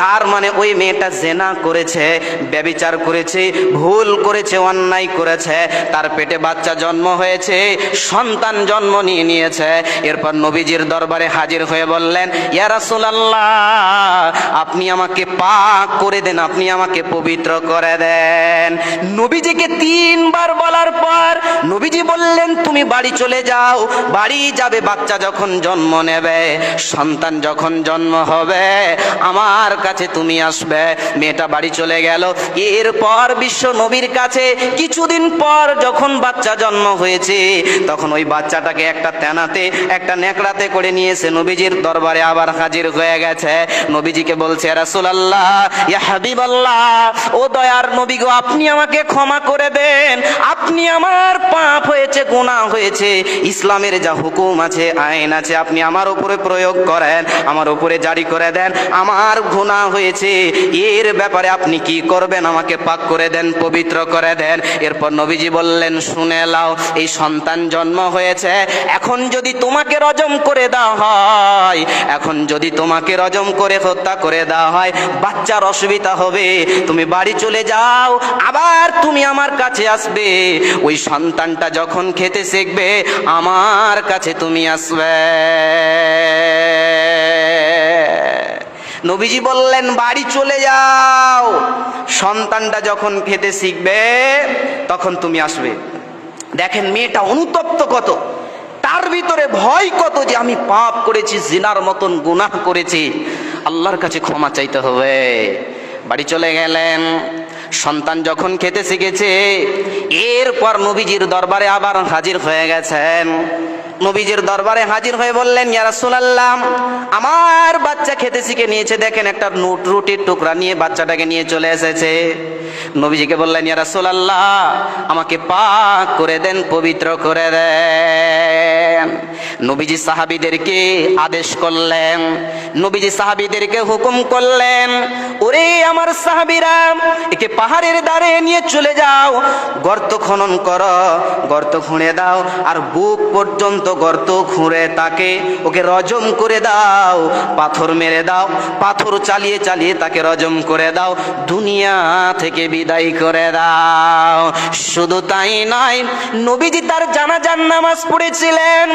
তার মানে ওই মেয়েটা জেনা করেছে, ব্যবিচার করেছে, ভুল করেছে, অন্যায় করেছে। তার পেটে বাচ্চা জন্ম হয়েছে, সন্তান জন্ম নিয়ে নিয়েছে। এরপর নবীজির দরবারে হাজির হয়ে বললেন, ইয়া রাসূলুল্লাহ, আপনি আমাকে পাক করে দেন, আপনি আমাকে পবিত্র করে দেন। নবীজিকে তিনবার বলার পর নবীজি বললেন, তুমি বাড়ি চলে যাও, বাড়ি যাবে, বাচ্চা যখন জন্ম নেবে, সন্তান যখন জন্ম হবে, আমার কাছে তুমি আসবে। মেয়েটা বাড়ি চলে গেল। এরপর বিশ্ব নবীর কাছে কিছুদিন পর যখন বাচ্চা জন্ম হয়েছে, তখন ওই বাচ্চাটাকে একটা তেনাতে, একটা নেকড়াতে করে নিয়েছে নবীজির দরবারে আবার হাজির হয়ে গেছে। নবীজিকে বলছে রাসূলুল্লাহ, ইয়া হাবিবাল্লাহ, ও দয়ার নবী গো, আপনি আমাকে ক্ষমা করে দেন। আপনি আমার পাপ হয়েছে, গুনাহ হয়েছে, ইসলামের যা হুকুম আছে, আইন আছে, আপনি আমার উপরে প্রয়োগ করেন, আমার উপরে জারি করে দেন। আমার গুনাহ হয়েছে। এর ব্যাপারে আপনি কি করবেন? আমাকে পাক করে দেন, পবিত্র করে দেন। এরপর নবীজি বললেন, শুনে লাও এই সন্তান জন্ম হয়েছে। এখন যদি তোমাকে রজম করে দেওয়া হয়, এখন যদি তোমাকে রজম করে হত্যা করে দেওয়া হয়, বাচ্চার অসুবিধা হবে। তুমি বাড়ি চলে যাও, আবার তুমি আমার কাছে আসবে। ওই সন্তানটা যখন খেতে শিখবে, আমার কাছে তুমি আসবে। নবীজি বললেন, বাড়ি চলে যাও। সন্তানটা যখন খেতে শিখবে, তখন তুমি আসবে। দেখেন, মেয়েটা অনুতপ্ত কত। তার ভিতরে ভয় কত যে আমি পাপ করেছি, জিনার মতন গুনাহ করেছি। আল্লাহর কাছে ক্ষমা চাইতে হবে। বাড়ি চলে গেলেন। সন্তান যখন খেতে শিখেছে, এরপর নবীজির দরবারে আবার হাজির হয়ে গেছেন। নবীজির দরবারে হাজির হয়ে বললেন, ইয়া রাসূলুল্লাহ, আমার বাচ্চা খেতে শিখে নিয়েছে। দেখেন, একটা নুট, রুটির টুকরা নিয়ে বাচ্চাটাকে নিয়ে চলে এসেছে। নবীজিকে বললেন, ইয়া রাসূলুল্লাহ, আমাকে পাক করে দেন, পবিত্র করে দেন। নবীজি সাহাবীদেরকে আদেশ করলেন, নবীজি সাহাবীদেরকে হুকুম করলেন, ওরে আমার সাহাবীরা, একে পাহাড়ের দ্বারে নিয়ে চলে যাও। গর্ত খনন করো, গর্ত খুঁড়ে দাও, আর বুক পর্যন্ত গর্ত খুঁড়ে তাকে, ওকে রজম করে দাও, পাথর মেরে দাও, পাথর চালিয়ে চালিয়ে তাকে রজম করে দাও, দুনিয়া থেকে বিদায় করে দাও। শুধু তাই নয়, নবীজি তার জানাজান নামাজ পড়েছিলেন,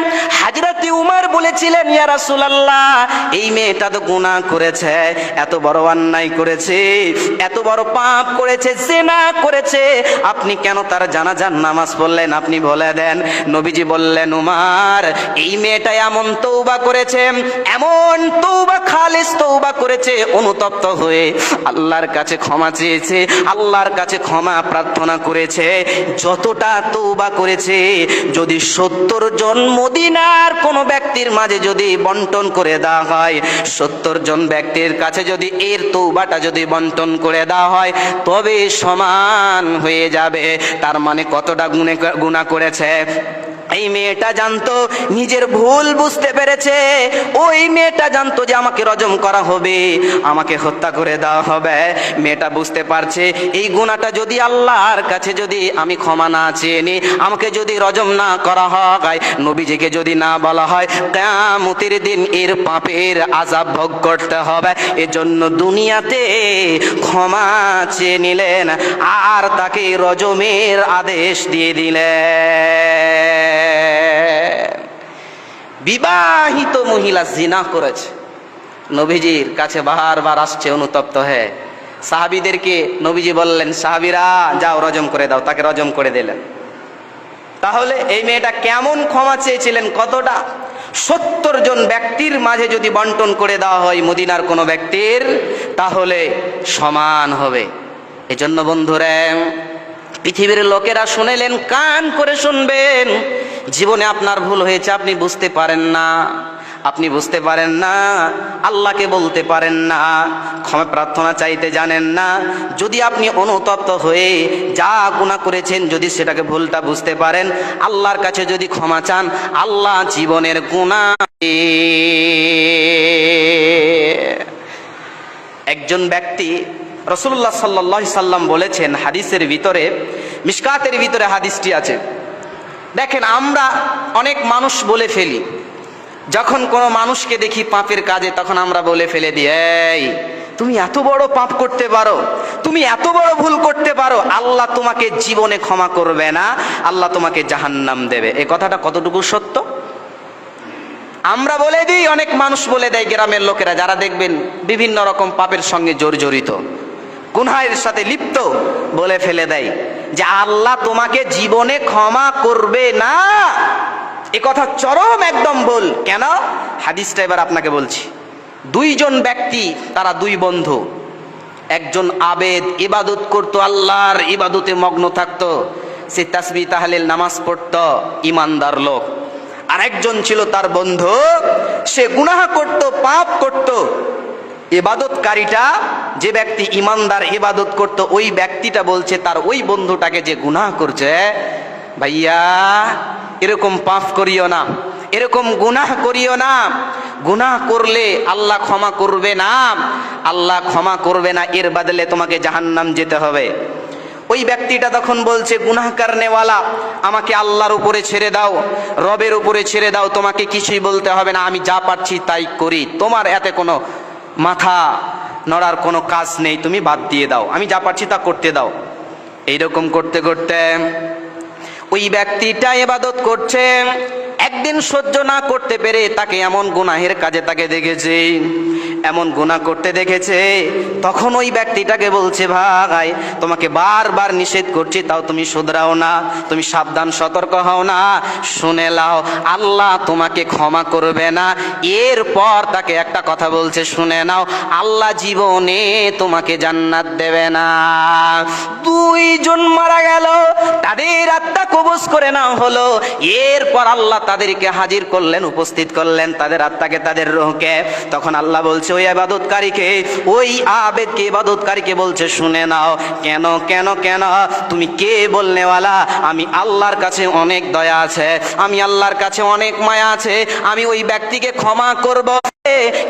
হাজরাতি উমার বলেছিলেন, ইয়া রাসূলুল্লাহ, এই মেয়েটা তো গুনাহ করেছে, এত বড় অন্যায় করেছে, এত বড় পাপ করেছে, জেনা করেছে, আপনি কেন তার জানাজান নামাজ পড়লেন? আপনি বলে দেন, নবীজি বললেন উমার এই মেয়েটা এমন তৌবা করেছে, এমন তৌবা খালিস তৌবা করেছে, অনুতপ্ত হয়ে আল্লাহর কাছে ক্ষমা চেয়েছে, আল্লাহর কাছে ক্ষমা প্রার্থনা করেছে। যতটা তৌবা করেছে, যদি সত্তর জন মদিনার কোনো ব্যক্তির মাঝে যদি বন্টন করে দেওয়া হয়, সত্তর জন ব্যক্তির কাছে যদি এর তৌবাটা যদি বন্টন করে দেওয়া হয়, তবে সমান হয়ে যাবে। তার মানে কতটা গুণে, গুণা করেছে? এই মেয়েটা জানতো নিজের ভুল বুঝতে পেরেছে। ওই মেয়েটা জানতো যে আমাকে রজম করা হবে, আমাকে হত্যা করে দেওয়া হবে। মেয়েটা বুঝতে পারছে, এই গুণাটা যদি আল্লাহর কাছে যদি আমি ক্ষমা না চেয়ে নিই, আমাকে যদি রজম না করা হয়, নবীজিকে যদি না বলা হয় কেমতির দিন এর পাপের আজাব ভোগ করতে হবে। এজন্য দুনিয়াতে ক্ষমা চেয়ে নিলেন, আর তাকে রজমের আদেশ দিয়ে দিলেন। বিবাহিত মহিলা জিনা করেছে। নবীজির কাছে বারবার আসছে অনুতপ্ত হয়ে। সাহাবিদেরকে নবীজি বললেন, সাহাবিরা, যাও, রজম করে দাও। তাকে রজম করে দিলেন। তাহলে এই মেয়েটা কেমন ক্ষমা চেয়েছিলেন? কতটা? সত্তর জন ব্যক্তির মাঝে যদি বন্টন করে দেওয়া হয় মদিনার কোনো ব্যক্তির, তাহলে সমান হবে। এজন্য বন্ধুরা, পৃথিবীর লোকেরা শুনেলেন, কান করে শুনবেন। জীবনে আপনার ভুল হয়েছে, আপনি বুঝতে পারেন না। আপনি বুঝতে পারেন না, আল্লাহকে বলতে পারেন না, ক্ষমা প্রার্থনা চাইতে জানেন না। যদি আপনি অনুতপ্ত হয়ে যা গুণা করেছেন, যদি সেটাকে ভুলটা বুঝতে পারেন, আল্লাহর কাছে যদি ক্ষমা চান, আল্লাহ জীবনের গুণা একজন ব্যক্তি রসুল্লাহ সাল্লাহ সাল্লাম বলেছেন, হাদিসের ভিতরে মিসকাতের ভিতরে হাদিসটি আছে। দেখেন, আমরা অনেক মানুষ বলে ফেলি। যখন কোনো মানুষকে দেখি পাপের কাজে, তখন আমরা বলে ফেলে দিই, এই, তুমি এত বড় পাপ করতে পারো, তুমি এত বড় ভুল করতে পারো, আল্লাহ তোমাকে জীবনে ক্ষমা করবে না, আল্লাহ তোমাকে জাহান্নাম দেবে। এ কথাটা কতটুকু সত্য? আমরা বলে দিই, অনেক মানুষ বলে দেয় গ্রামের লোকেরা, যারা দেখবেন বিভিন্ন রকম পাপের সঙ্গে জড়িত গুনহায়ের সাথে লিপ্ত বলে ফেলে দেয় যে আল্লাহ তোমাকে জীবনে ক্ষমা করবে না। এ কথা চরম একদম বল কেন? হাদিসটা এবার আপনাকে বলছি। দুইজন ব্যক্তি, তারা দুই বন্ধু। একজন আবেদ, ইবাদত করতো, আল্লাহর ইবাদতে মগ্ন থাকতো। সে তাসবি তাহলিল নামাজ পড়তো, ইমানদার লোক। আর একজন ছিল তার বন্ধু, সে গুনাহ করত, পাপ করত। ইবাদতকারীটা যে ব্যক্তি ইমানদার ইবাদত করত, ওই ব্যক্তিটা বলছে, তার ওই বন্ধুটাকে যে গুনাহ করছে, ভাইয়া, এরকম পাপ করিও না, এরকম গুনাহ করিও না। গুনাহ করলে আল্লাহ ক্ষমা করবে না, আল্লাহ ক্ষমা করবে না, এর বদলে তোমাকে জাহান্নাম যেতে হবে। ওই ব্যক্তিটা তখন বলছে গুনাহকার নেওয়ালা আমাকে আল্লাহর উপরে ছেড়ে দাও, রবের উপরে ছেড়ে দাও, তোমাকে কিছুই বলতে হবে না, আমি যা পারছি তাই করি। তোমার এতে কোনো মাথা নড়ার কোনো কাজ নেই, তুমি বাদ দিয়ে দাও। আমি যা পারছি তা করতে দাও। এইরকম করতে করতে ওই ব্যক্তিটা এবাদত করছে। একদিন সহ্য না করতে পেরে তাকে এমন গুনাহের কাজে তাকে দেখেছে। এমন গুণা করতে দেখেছে, তখন ওই ব্যক্তিটাকে বলছে, ভাই, তোমাকে বারবার নিষেধ করছি, তাও তুমি শুধরাও না, তুমি সাবধান, সতর্ক হও না, শুনে লাও, আল্লাহ তোমাকে ক্ষমা করবে না। এরপর তাকে একটা কথা বলছে, শুনে নাও, আল্লাহ জীবনে তোমাকে জান্নাত দেবে না। দুইজন মারা গেল, তাদের আত্মা কবজ করে না হলো। এরপর আল্লাহ তাদেরকে হাজির করলেন, উপস্থিত করলেন, তাদের আত্মাকে, তাদের রোহকে। তখন আল্লাহ বলছে ওই আবাদতকারীকে, ওই আবেদকে ইবাদতকারীকে বলছে, শুনে নাও, কেন কেন কেন? তুমি কে বলনেওয়ালা? আমি আল্লাহর কাছে অনেক দয়া আছে, আমি আল্লাহর কাছে অনেক মায়া আছে, আমি ওই ব্যক্তিকে ক্ষমা করব।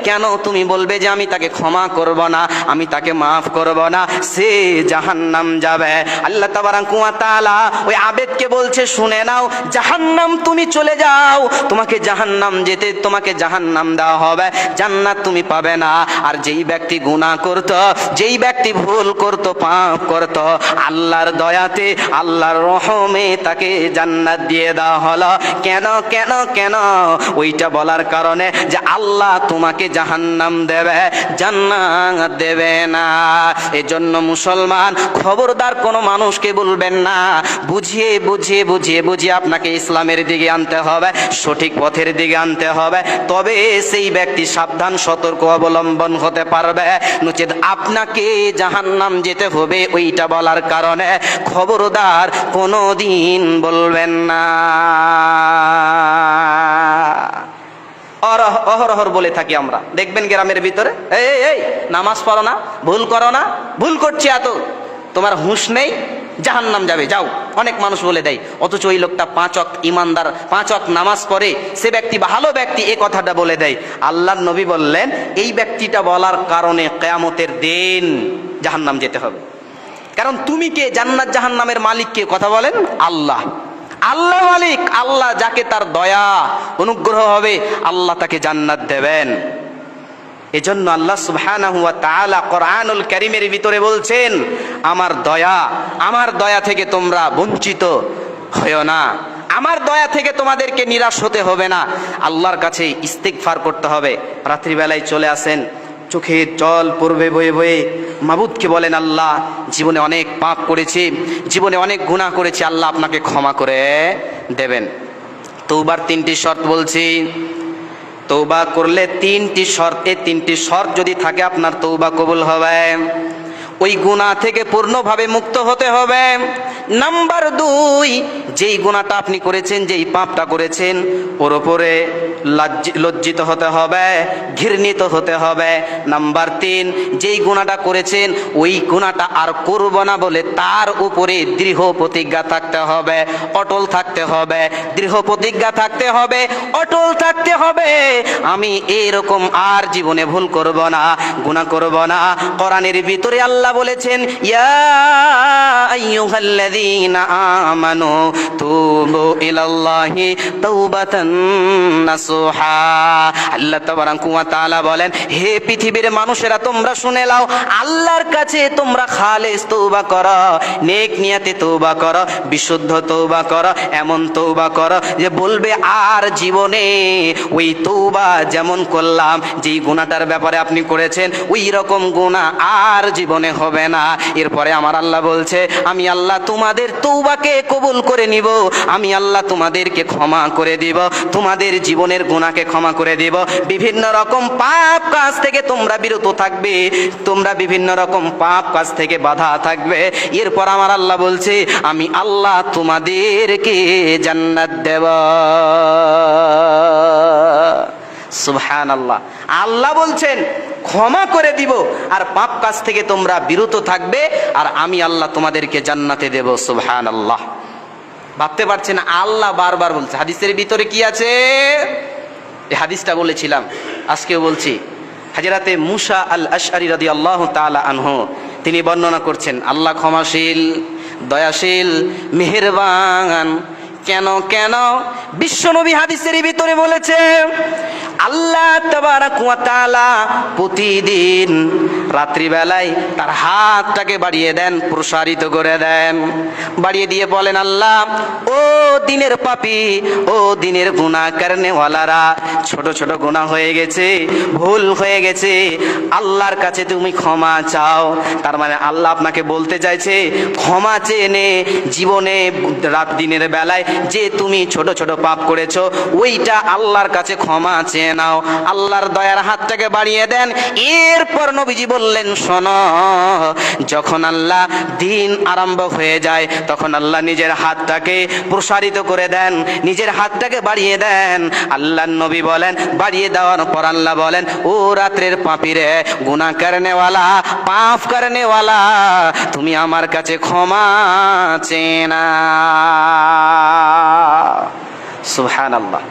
কেন তুমি বলবে যে আমি তাকে ক্ষমা করব না? আমি তাকে মাফ করব না। সে জাহান্নাম যাবে। আল্লাহ তাআলা ওই আবেদকে বলছে, শুনে নাও, জাহান্নাম তুমি চলে যাও। তোমাকে জাহান্নাম যেতে, তোমাকে জাহান্নাম দেওয়া হবে। জান্নাত তুমি পাবে না। আর যেই ব্যক্তি গুনাহ করত, যেই ব্যক্তি ভুল করত, পাপ করত, আল্লাহর দয়াতে, আল্লাহর রহমে তাকে জান্নাত দিয়ে দেওয়া হলো। কেন কেন কেন? ওইটা বলার কারণে যে আল্লাহ তোমাকে জাহান্নাম দেবে, জান্নাত দেবে না। এজন্য মুসলমান খবরদার কোনো মানুষকে বলবেন না। বুঝিয়ে বুঝিয়ে বুঝিয়ে বুঝিয়ে আপনাকে ইসলামের দিকে আনতে হবে, সঠিক পথের দিকে আনতে হবে। তবে সেই ব্যক্তি সাবধান, সতর্ক, অবলম্বন হতে পারবে। নচেত আপনাকে জাহান্নাম যেতে হবে ওইটা বলার কারণে খবরদার কোনো দিন বলবেন না। অহরহর বলে থাকি আমরা। দেখবেন গ্রামের ভিতরে এই এই, নামাজ পড়ো না ভুল করো না ভুল করছি এত। তোমার হুঁশ নেই জাহান নাম যাবে যাও। অনেক মানুষ বলে দেয় অথচ ওই লোকটা পাঁচ অক্ত ইমানদার পাঁচ অক্ত নামাজ পড়ে সে ব্যক্তি ভালো ব্যক্তি এ কথাটা বলে দেয়। আল্লাহর নবী বললেন এই ব্যক্তিটা বলার কারণে কেয়ামতের দিন জাহান নাম যেতে হবে। কারণ তুমি কে? জান্নাত জাহান্নামের মালিক কে? কথা বলেন আল্লাহ। আল্লাহ মালিক, আল্লাহ যাকে তার দয়া, অনুগ্রহ হবে, আল্লাহ তাকে জান্নাত দেবেন। এজন্য আল্লাহ সুবহানাহু ওয়া তাআলা কোরআনুল কারীমের ভিতরে বলছেন, আমার দয়া আমার দয়া থেকে তোমরা বঞ্চিত হয়েও না। আমার দয়া থেকে তোমাদেরকে নিরাশ হতে হবে না। আল্লাহর কাছে ইস্তিগফার করতে হবে। রাত্রিবেলায় চলে আসেন। চোখে জল পড়বে বয়ে বয়ে। মাবুদকে বলেন, আল্লাহ, জীবনে অনেক পাপ করেছি, জীবনে অনেক গুনাহ করেছি, আল্লাহ আপনাকে ক্ষমা করে দেবেন। তৌবার তিনটি শর্ত বলছি। তৌবা করলে তিনটি শর্তে তিনটি শর্ত যদি থাকে, আপনার তৌবা কবুল হবে। ওই গুণা থেকে পূর্ণভাবে মুক্ত হতে হবে। নাম্বার দুই, যেই গুণাটা আপনি করেছেন, যেই পাপটা করেছেন, ওর ওপরে লজ্জি- লজ্জিত হতে হবে, ঘৃণিত হতে হবে। নাম্বার তিন, যেই গুণাটা করেছেন, ওই গুণাটা আর করব না বলে তার উপরে দৃঢ় প্রতিজ্ঞা থাকতে হবে, অটল থাকতে হবে। দৃঢ় প্রতিজ্ঞা থাকতে হবে, অটল থাকতে হবে। আমি এরকম আর জীবনে ভুল করব না, গুণা করব না। কোরআনের ভিতরে আল্লাহ বলেছেন, ইয়া আইয়ুহাল্লাযীনা আমানু তুবু ইলাল্লাহি তাওবাতান নাসুহা আল্লাহ তাবারাকু ওয়া বলেন, হে পৃথিবীর মানুষেরা, তোমরা শুনে নাও, আল্লাহর কাছে তোমরা খালেস তওবা করো, নেক নিয়াতে তওবা করো, বিশুদ্ধ তওবা করো, এমন তওবা করো যে বলবে, আর জীবনে ওই তওবা যেমন করলাম, যেই গুনাহটার ব্যাপারে আপনি করেছেন, ওই রকম গুনাহ আর জীবনে হবে না। এরপরে আমার আল্লাহ বলছে, আমি আল্লাহ তোমাদের তৌবাকে কবুল করে নিব। আমি আল্লাহ তোমাদেরকে ক্ষমা করে দিব। তোমাদের জীবনের গুণাকে ক্ষমা করে দিব। বিভিন্ন রকম পাপ কাজ থেকে তোমরা বিরত থাকবে। তোমরা বিভিন্ন রকম পাপ কাজ থেকে বাধা থাকবে। এরপর আমার আল্লাহ বলছে, আমি আল্লাহ তোমাদেরকে জান্নাত দেব। সুবহান আল্লাহ আল্লাহ বলছেন, ক্ষমা করে দিব আর পাপ কাজ থেকে তোমরা বিরত থাকবে আর আমি আল্লাহ তোমাদেরকে জান্নাতে দেব সুবহান আল্লাহ ভাবতে পারছেন আল্লাহ বারবার বলছে। হাদিসের ভিতরে কি আছে? এই হাদিসটা বলেছিলাম, আজকেও বলছি। হাজরাতে মুসা আল আশআরি রাদি আল্লাহ তালা আনহু, তিনি বর্ণনা করছেন, আল্লাহ ক্ষমাশীল, দয়াশীল, মেহেরবান, কেন কেন? বিশ্বনবী হাদিসের ভিতরে বলেছে আল্লাহ তাআলা প্রতিদিন রাত্রিবেলায় তার হাতটাকে বাড়িয়ে দেন, প্রসারিত করে দেন। বাড়িয়ে দিয়ে বলেন, আল্লাহ, ও দিনের পাপী, ও দিনের গুনাহ কারণেওয়ালারা, ছোট ছোট গুনাহ হয়ে গেছে, ভুল হয়ে গেছে, আল্লাহর কাছে তুমি ক্ষমা চাও। তার মানে আল্লাহ আপনাকে বলতে চাইছে, ক্ষমা চেয়ে জীবনে, রাত দিনের বেলায় যে তুমি ছোট ছোট পাপ করেছ, ওইটা আল্লাহর কাছে ক্ষমা চেয়ে নাও। আল্লাহর দয়ার হাতটাকে বাড়িয়ে দেন। এরপর নবীজি বললেন, শোনো, যখন আল্লাহ দিন আরম্ভ হয়ে যায়, তখন আল্লাহ নিজের হাতটাকে প্রসারিত করে দেন, নিজের হাতটাকে বাড়িয়ে দেন। আল্লাহ নবী বলেন, বাড়িয়ে দেওয়ার পর আল্লাহ বলেন, ও রাত্রের পাপিরে গুণা করনেওয়ালা, পাপ করনেওয়ালা, তুমি আমার কাছে ক্ষমা চেনা সুবহান আল্লাহ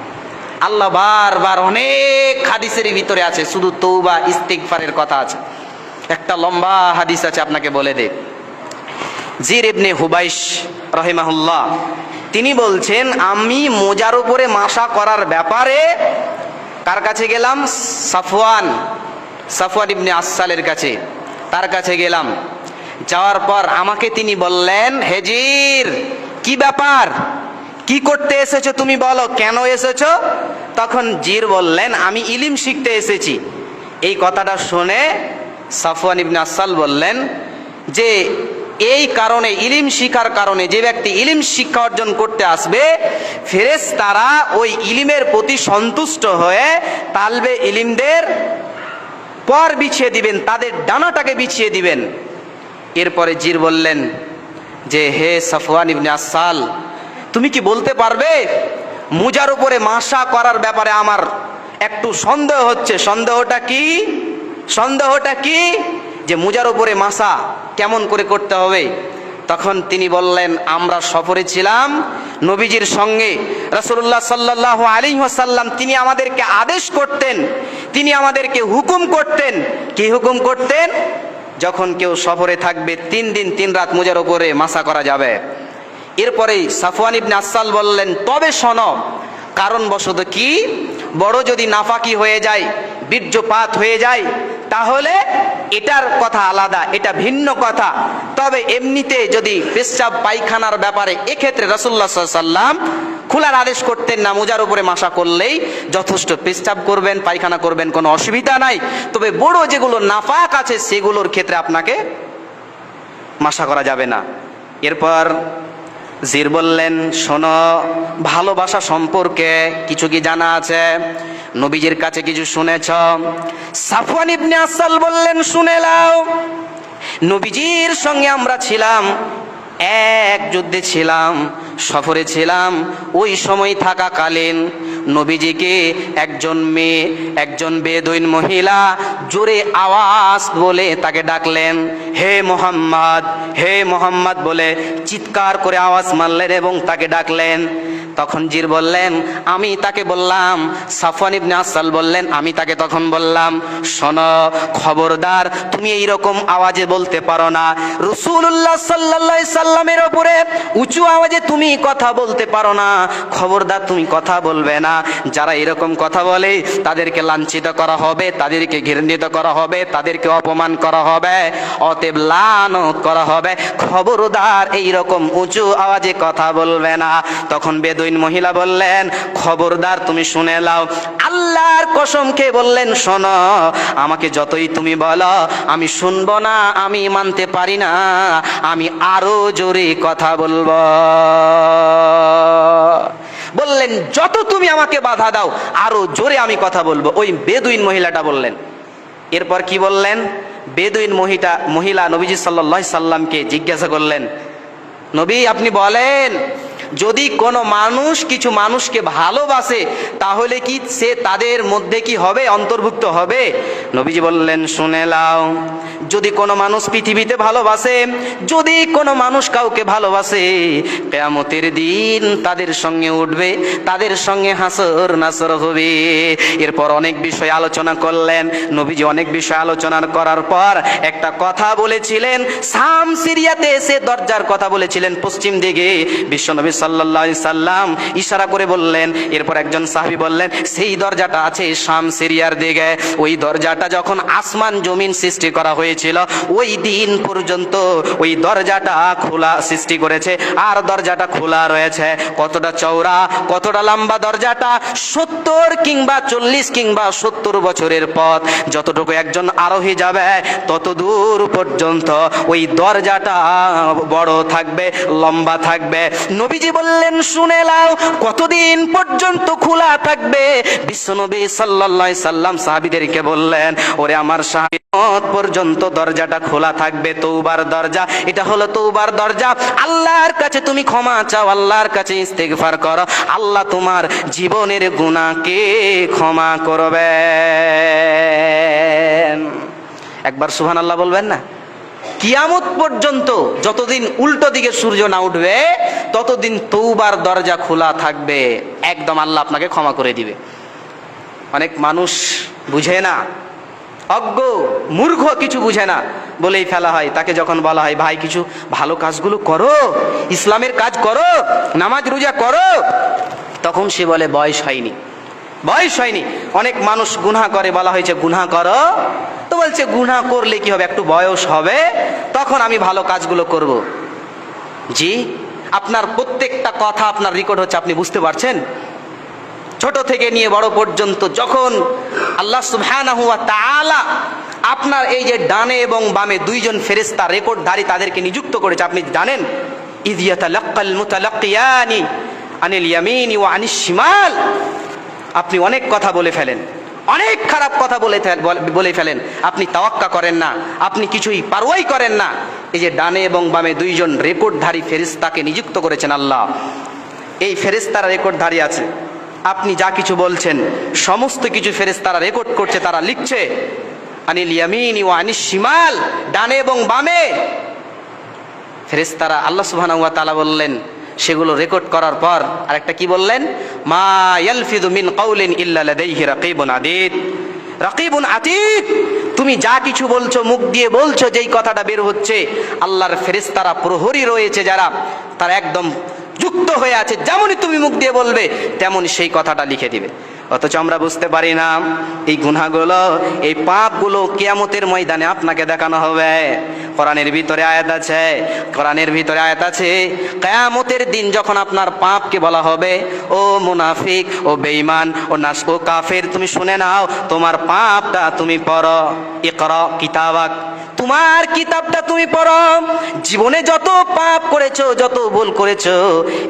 আল্লাহ বারবার অনেক হাদিসের ভিতরে আছে, শুধু তৌবা ইস্তিগফারের কথা আছে। একটা লম্বা হাদিস আছে, আপনাকে বলে দে জির ইবনে হুবাইশ রহিমাহুল্লাহ, তিনি বলছেন, আমি মোজার উপরে মাসা করার ব্যাপারে কার কাছে গেলাম? সাফওয়ান সাফওয়ান ইবনে আসসালের কাছে। তার কাছে গেলাম। যাওয়ার পর আমাকে তিনি বললেন, হেজির, কি ব্যাপার? কি করতে এসেছ তুমি বলো, কেন এসেছ? তখন জির বললেন, আমি ইলিম শিখতে এসেছি। এই কথাটা শুনে সাফওয়ান ইবনে আসাল বললেন যে, এই কারণে, ইলিম শিখার কারণে, যে ব্যক্তি ইলিম শিক্ষা অর্জন করতে আসবে ফেরেস তারা ওই ইলিমের প্রতি সন্তুষ্ট হয়ে তালবে ইলিমদের পর বিছিয়ে দিবেন, তাদের ডানাটাকে বিছিয়ে দিবেন। এরপরে জির বললেন যে, হে সাফওয়ান ইবনে আসাল তুমি কি বলতে পারবে? মুজার উপরে মাসা করার ব্যাপারে আমার একটু সন্দেহ হচ্ছে। সন্দেহটা কি? সন্দেহটা কি? যে মুজার উপরে মাসা কেমন করে করতে হবে? তখন তিনি বললেন, আমরা সফরে ছিলাম। নবীজির সঙ্গে রসুল্লাহ সাল্লাহ আলী সাল্লাম তিনি আমাদেরকে আদেশ করতেন। তিনি আমাদেরকে হুকুম করতেন। কি হুকুম করতেন? যখন কেউ সফরে থাকবে, তিন দিন, তিন রাত মুজার উপরে মাসা করা যাবে। এরপরেই সাফওয়ান ইবনে আসাল বললেন, তবে শোনো কারণ বশত কি? বড় যদি নাফাকি হয়ে যায়, বীর্যপাত হয়ে যায়, তাহলে এটার কথা আলাদা, এটা ভিন্ন কথা। তবে এমনিতে যদি পেশাব পায়খানার ব্যাপারে এক্ষেত্রে রসুল্লা সাল্লাম খোলার আদেশ করতেন না, মোজার উপরে মাসা করলেই যথেষ্ট পেশাব করবেন, পায়খানা করবেন, কোনো অসুবিধা নাই। তবে বড় যেগুলো নাফাক আছে, সেগুলোর ক্ষেত্রে আপনাকে মাসা করা যাবে না। এরপর জির বললেন, শোনো, ভালোবাসা সম্পর্কে কিছু কি জানা আছে? নবীজির কাছে কিছু শুনেছ? সাফওয়ান ইবনে আসাল বললেন, শুনে লাও নবীজির সঙ্গে আমরা ছিলাম, এক যুদ্ধে ছিলাম। সফরে ছিলাম, ওই সময় থাকাকালীন নবীজিকে একজন মেয়ে, একজন বেদইন মহিলা জোরে আওয়াজ বলে তাকে ডাকলেন, হে মোহাম্মদ হে মোহাম্মদ বলে চিৎকার করে আওয়াজ মারলেন এবং তাকে ডাকলেন। তখন জির বললেন, আমি তাকে বললাম। সাফওয়ান ইবনে আসাল বললেন, আমি তাকে তখন বললাম, শোনো, খবরদার, তুমি এই রকম আওয়াজে বলতে পারো না। রসুল্লাহ সাল্লাহ সাল্লামের ওপরে উঁচু আওয়াজে তুমি কথা বলতে পারো না। খবরদার, তুমি কথা বলবে না। যারা এরকম কথা বলে, তাদেরকে লাঞ্ছিত করা হবে, তাদেরকে ঘৃণিত করা হবে, তাদেরকে অপমান করা হবে, অতএব লান করা হবে। খবরদার এই রকম উঁচু আওয়াজে কথা বলবে না। তখন বেদুইন মহিলা বললেন, খবরদার, তুমি শুনে লাও আল্লাহর কসম বললেন, শোনো, আমাকে যতই তুমি বলো, আমি শুনব না, আমি মানতে পারি না। আমি আরও জোরে কথা বলব। বললেন, যত তুমি আমাকে বাধা দাও, আরও জোরে আমি কথা বলব। ওই বেদুইন মহিলাটা বললেন। এরপর কি বললেন? বেদুইন মহিলা মহিলা নবীজি সাল্লাহ সাল্লামকে জিজ্ঞাসা করলেন, নবী, আপনি বলেন যদি কোনো মানুষ কিছু মানুষকে ভালোবাসে, তাহলে কি সে তাদের মধ্যে কি হবে, অন্তর্ভুক্ত হবে? নবীজি বললেন, শুনে লাও যদি কোনো মানুষ পৃথিবীতে ভালোবাসে, যদি কোনো মানুষ কাউকে ভালোবাসে, কেয়ামতের দিন তাদের সঙ্গে উঠবে, তাদের সঙ্গে হাসর নাসর হবে। এরপর অনেক বিষয় আলোচনা করলেন। নবীজি অনেক বিষয় আলোচনা করার পর একটা কথা বলেছিলেন, সাম সিরিয়াতে এসে দরজার কথা বলেছিলেন, পশ্চিম দিকে। বিশ্বনবী সাল্লাহ সাল্লাম ইশারা করে বললেন, এরপর একজন সাহাবি বললেন, সেই দরজাটা আছে শাম সিরিয়ার দিকে। ওই দরজাটা যখন আসমান জমিন সৃষ্টি করা হয়েছিল, ওই দিন পর্যন্ত ওই দরজাটা খোলা সৃষ্টি করেছে। আর দরজাটা খোলা রয়েছে। কতটা চওড়া, কতটা লম্বা দরজাটা? সত্তর কিংবা চল্লিশ কিংবা সত্তর বছরের পথ। যতটুকু একজন আরোহী যাবে তত দূর পর্যন্ত ওই দরজাটা বড় থাকবে, লম্বা থাকবে। নবীজি বললেন, শুনে লাও কতদিন পর্যন্ত খোলা থাকবে? বিশ্বনবী সাল্লাল্লাহু সাল্লাম সাহাবীদেরকে বললেন, ওরে আমার সাহাবী পর্যন্ত দরজাটা খোলা থাকবে তৌবার দরজা। এটা হলো তৌবার দরজা। আল্লাহর কাছে তুমি ক্ষমা চাও, আল্লাহর কাছে ইস্তেগফার করো। আল্লাহ তোমার জীবনের গুনাহকে ক্ষমা করবেন। একবার সুবহানাল্লাহ বলবেন না? কিয়ামত পর্যন্ত যতদিন উল্টো দিকে সূর্য না উঠবে, ততদিন তৌবার দরজা খোলা থাকবে। একদম আল্লাহ আপনাকে ক্ষমা করে দিবে। অনেক মানুষ বুঝে না। অজ্ঞ, মূর্খ কিছু বুঝে না। বলেই ফেলা হয়, তাকে যখন বলা হয়, ভাই, কিছু ভালো কাজগুলো করো, ইসলামের কাজ করো, নামাজ রোজা করো। তখন সে বলে, বয়স হয়নি। বয়স হয়নি। অনেক মানুষ গুনাহ করে, বলা হয়েছে, গুনাহ করো তো বলছে, গুনাহ করলে কি হবে? একটু বয়স হবে, তখন আমি ভালো কাজগুলো করব। জি, আপনার প্রত্যেকটা কথা আপনার রেকর্ড হচ্ছে, আপনি বুঝতে পারছেন? ছোট থেকে নিয়ে বড় পর্যন্ত যখন আল্লাহ তাআলা আপনার এই যে ডানে এবং বামে দুইজন ফেরেশতা রেকর্ডধারী তাদেরকে নিযুক্ত করেছে, আপনি জানেন? ইদিয়াতালাক্কাল মুতালাক্কিয়ানি আনিল ইয়ামিনি ওয়া আপনি অনেক কথা বলে ফেলেন। অনেক খারাপ কথা বলে বলে ফেলেন। আপনি তাওয়াক্কা করেন না, আপনি কিছুই পারোয়াই করেন না। এই যে ডানে এবং বামে দুইজন রেকর্ডধারী ফেরিস্তাকে নিযুক্ত করেছেন আল্লাহ। এই ফেরেস্তারা রেকর্ডধারী আছে। আপনি যা কিছু বলছেন, সমস্ত কিছু ফেরেস্তারা রেকর্ড করছে, তারা লিখছে, আনিল ইয়ামিন ও আনিস শিমাল ডানে এবং বামে। ফেরেস্তারা আল্লাহ সুবহানাহু ওয়া তাআলা বললেন সেগুলো রেকর্ড করার পর আরেকটা কি বললেন? মা ইয়ালফিদু মিন কাউলিন ইল্লা লাদাইহি রাকিবুন আতীদ রাকিবুন আতীদ! তুমি যা কিছু বলছো, মুখ দিয়ে বলছো, যেই কথাটা বের হচ্ছে, আল্লাহর ফেরেশতারা প্রহরী রয়েছে যারা, তারা একদম যুক্ত হয়ে আছে, যেমনই তুমি মুখ দিয়ে বলবে, তেমনই সেই কথাটা লিখে দিবে। অথচ আমরা বুঝতে পারি না, এই গুনাহগুলো, এই পাপগুলো কিয়ামতের ময়দানে আপনাকে দেখানো হবে। কোরআনের ভিতরে আয়াত আছে, কোরআনের ভিতরে আয়াত আছে, কেয়ামতের দিন যখন আপনার পাপকে বলা হবে, ও মুনাফিক, ও বেঈমান, ও নাস, ও কাফের, তুমি শুনে নাও, তোমার পাপটা তুমি পড়ো, ইকরা কিতাবাক তোমার কিতাবটা তুমি পড়ো। জীবনে যত পাপ করেছ, যত ভুল করেছ,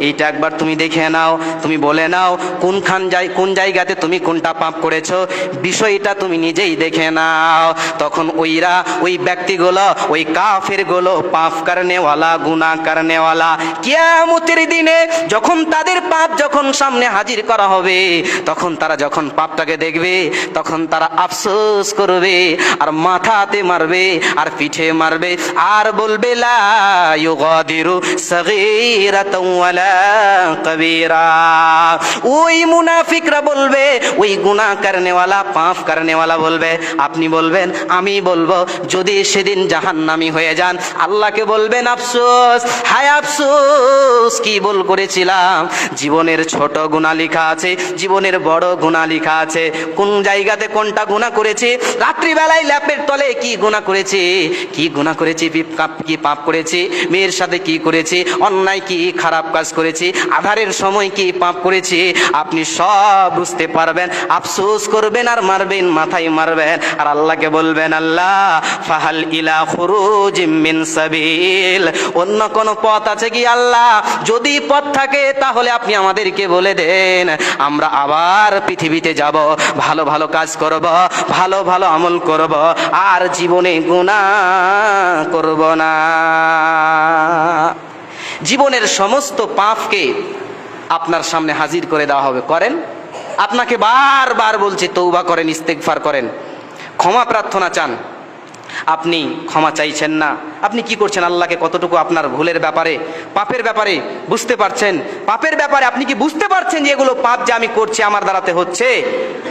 এইটা একবার তুমি দেখে নাও, তুমি বলে নাও, কোনখান যাই, কোন জায়গাতে তুমি কোনটা পাপ করেছ, বিষয়টা তুমি নিজেই দেখে নাও। তখন ওইরা ওই ব্যক্তিগুলো, ওই কাফেরগুলো পাপ কারণেওয়ালা গুণা কারণেওয়ালা, কিয়ামতের দিনে যখন তাদের পাপ যখন সামনে হাজির করা হবে, তখন তারা যখন পাপটাকে দেখবে, তখন তারা আফসোস করবে, আর মাথাতে মারবে আর পিঠে মারবে, আর বলবে ওই মুনাফিকরা বলবে, ওই গুনাহ করনেওয়ালা, পাপ করনেওয়ালা বলবে। আপনি বলবেন, আমি বলব, যদি সেদিন জাহান্নামী হয়ে যান, আল্লাহকে বলবেন, আফসোস, হায় আফসোস, কি বল করেছিলাম। জীবনের ছোট গুণা লেখা আছে, জীবনের বড় গুণা লেখা আছে। কোন জায়গাতে কোনটা গুণা করেছি? রাত্রিবেলায় ল্যাপের তলে কি গুণা করেছি? কি গুণা করেছি কি পাপ করেছি, মেয়ের সাথে কি করেছি, অন্যায় কি খারাপ কাজ করেছি, আধারের সময় কি পাপ করেছি, আপনি সব বুঝতে পারবেন, আফসোস করবেন আর মারবেন, মাথায় মারবেন, আর আল্লাহকে বলবেন, আল্লাহ, ফাহাল ইলা খুরুজ মিন সাবিল। অন্য কোন পথ আছে কি আল্লাহ? যদি পথ থাকে, তাহলে আপনি আমাদেরকে বলে দেন, আমরা আবার পৃথিবীতে যাব, ভালো ভালো কাজ করব, ভালো ভালো আমল করব, আর জীবনে গুণা করব না। জীবনের সমস্ত পাপকে আপনার সামনে হাজির করে দেওয়া হবে। করেন? আপনাকে বারবার বলছি, তৌবা করেন ইস্তেকফার করেন। ক্ষমা প্রার্থনা চান। আপনি ক্ষমা চাইছেন না। আপনি কি করছেন আল্লাহকে কতটুকু আপনার ভুলের ব্যাপারে, পাপের ব্যাপারে বুঝতে পারছেন? পাপের ব্যাপারে আপনি কি বুঝতে পারছেন যে এগুলো পাপ যে আমি করছি আমার দ্বারাতে হচ্ছে?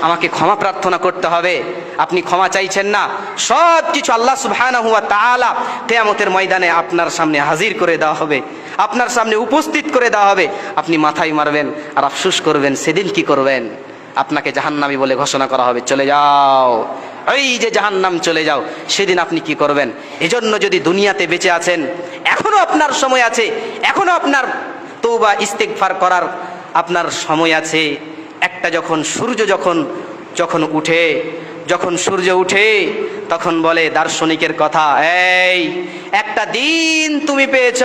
আমাকে ক্ষমা প্রার্থনা করতে হবে। আপনি ক্ষমা চাইছেন না। সব কিছু আল্লাহ সুবহানাহু হুয়া তাআলা কিয়ামতের ময়দানে আপনার সামনে হাজির করে দেওয়া হবে। আপনার সামনে উপস্থিত করে দেওয়া হবে। আপনি মাথায় মারবেন আর আফসোস করবেন, সেদিন কি করবেন? আপনাকে জাহান্নামি বলে ঘোষণা করা হবে। চলে যাও। এই যে জাহান্নাম চলে যাও, সেদিন আপনি কি করবেন? এজন্য যদি দুনিয়াতে বেঁচে আছেন, এখনও আপনার সময় আছে, এখনও আপনার তৌবা ইস্তেকফার করার আপনার সময় আছে। একটা যখন সূর্য যখন যখন উঠে, যখন সূর্য উঠে, তখন বলে দার্শনিকের কথা, এই, একটা দিন তুমি পেয়েছ,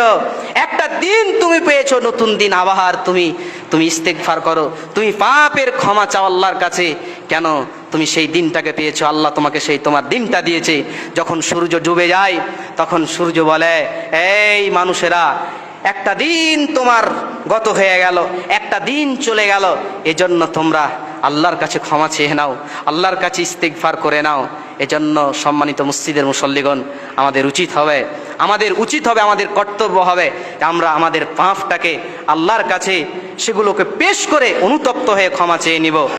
একটা দিন তুমি পেয়েছ, নতুন দিন আবাহার তুমি তুমি ইস্তেকফার করো, তুমি পাপের ক্ষমা চাও আল্লাহর কাছে। কেন? তুমি সেই দিনটাকে পেয়েছ, আল্লাহ তোমাকে সেই তোমার দিনটা দিয়েছে। যখন সূর্য ডুবে যায়, তখন সূর্য বলে, এই মানুষেরা, একটা দিন তোমার গত হয়ে গেল, একটা দিন চলে গেল, এজন্য তোমরা আল্লাহর কাছে ক্ষমা চেয়ে নাও, আল্লাহর কাছে ইস্তেকফার করে নাও। এজন্য সম্মানিত মসজিদের মুসল্লিগণ, আমাদের উচিত হবে, আমাদের উচিত হবে, আমাদের কর্তব্য হবে আমরা আমাদের পাপটাকে আল্লাহর কাছে, সেগুলোকে পেশ করে অনুতপ্ত হয়ে ক্ষমা চেয়ে নিব।